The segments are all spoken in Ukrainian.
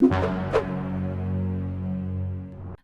you.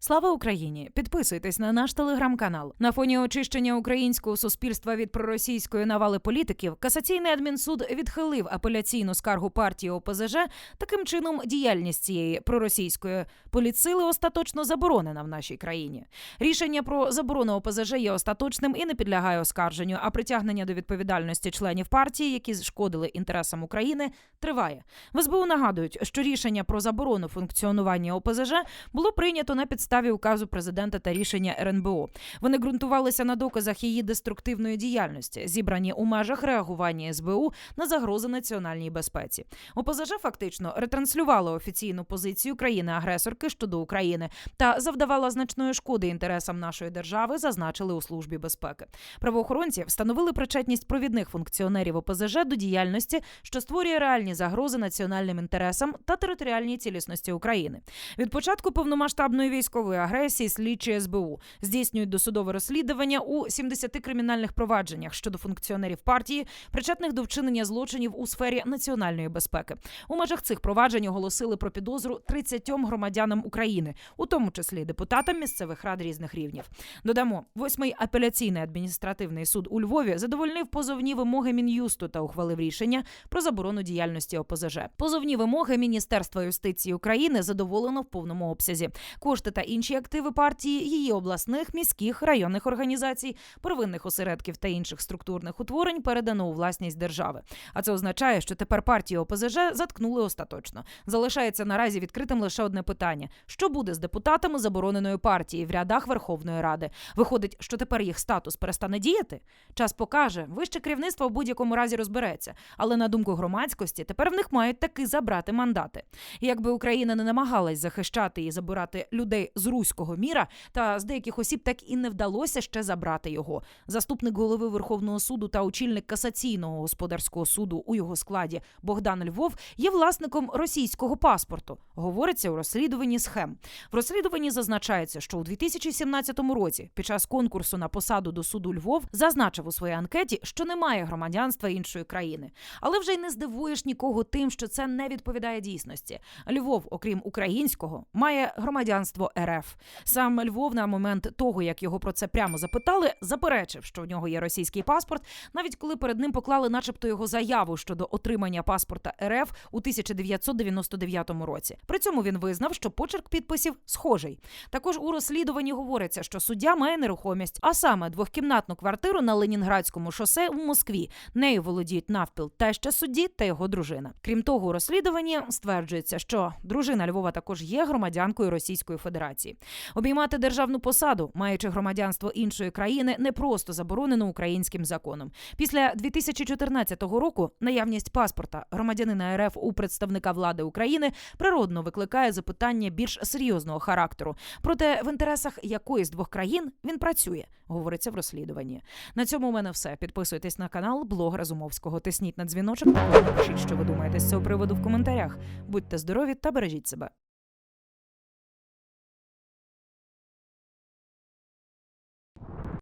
Слава Україні! Підписуйтесь на наш телеграм-канал. На фоні очищення українського суспільства від проросійської навали політиків, касаційний адмінсуд відхилив апеляційну скаргу партії ОПЗЖ. Таким чином, діяльність цієї проросійської політсили остаточно заборонена в нашій країні. Рішення про заборону ОПЗЖ є остаточним і не підлягає оскарженню. А притягнення до відповідальності членів партії, які зшкодили інтересам України, триває. В СБУ нагадують, що рішення про заборону функціонування ОПЗЖ було прийнято на підставі указу президента та рішення РНБО. Вони ґрунтувалися на доказах її деструктивної діяльності, зібрані у межах реагування СБУ на загрози національній безпеці. ОПЗЖ фактично ретранслювала офіційну позицію країни-агресорки щодо України та завдавала значної шкоди інтересам нашої держави, зазначили у службі безпеки. Правоохоронці встановили причетність провідних функціонерів ОПЗЖ до діяльності, що створює реальні загрози національним інтересам та територіальній цілісності України. Від початку повномасштабної військової агресії слідчі СБУ здійснюють досудове розслідування у 70 кримінальних провадженнях щодо функціонерів партії, причетних до вчинення злочинів у сфері національної безпеки. У межах цих проваджень оголосили про підозру 30 громадянам України, у тому числі депутатам місцевих рад різних рівнів. Додамо, восьмий апеляційний адміністративний суд у Львові задовольнив позовні вимоги Мін'юсту та ухвалив рішення про заборону діяльності ОПЗЖ. Позовні вимоги Міністерства юстиції України задоволено в повному обсязі. Кошти та інші активи партії, її обласних, міських, районних організацій, первинних осередків та інших структурних утворень передано у власність держави. А це означає, що тепер партію ОПЗЖ заткнули остаточно. Залишається наразі відкритим лише одне питання: що буде з депутатами забороненої партії в рядах Верховної Ради? Виходить, що тепер їх статус перестане діяти? Час покаже, вище керівництво в будь-якому разі розбереться. Але на думку громадськості, тепер в них мають таки забрати мандати. Якби Україна не намагалась захищати і забирати людей з руського міра, та з деяких осіб так і не вдалося ще забрати його. Заступник голови Верховного суду та очільник касаційного господарського суду у його складі Богдан Львов є власником російського паспорту. Говориться у розслідуванні схем. В розслідуванні зазначається, що у 2017 році, під час конкурсу на посаду до суду Львов, зазначив у своїй анкеті, що немає громадянства іншої країни. Але вже й не здивуєш нікого тим, що це не відповідає дійсності. Львов, окрім українського, має громадянство РФ. Сам Львов на момент того, як його про це прямо запитали, заперечив, що в нього є російський паспорт, навіть коли перед ним поклали, начебто, його заяву щодо отримання паспорта РФ у 1999 році. При цьому він визнав, що почерк підписів схожий. Також у розслідуванні говориться, що суддя має нерухомість, а саме двохкімнатну квартиру на Ленінградському шосе у Москві. Нею володіють навпіл теща судді та його дружина. Крім того, у розслідуванні стверджується, що дружина Львова також є громадянкою Російської Федерації. Обіймати державну посаду, маючи громадянство іншої країни, не просто заборонено українським законом. Після 2014 року наявність паспорта громадянина РФ у представника влади України природно викликає запитання більш серйозного характеру. Проте в інтересах якої з двох країн він працює, говориться в розслідуванні. На цьому у мене все. Підписуйтесь на канал блог Разумовського. Тисніть на дзвіночок напишіть, що ви думаєте з цього приводу в коментарях. Будьте здорові та бережіть себе.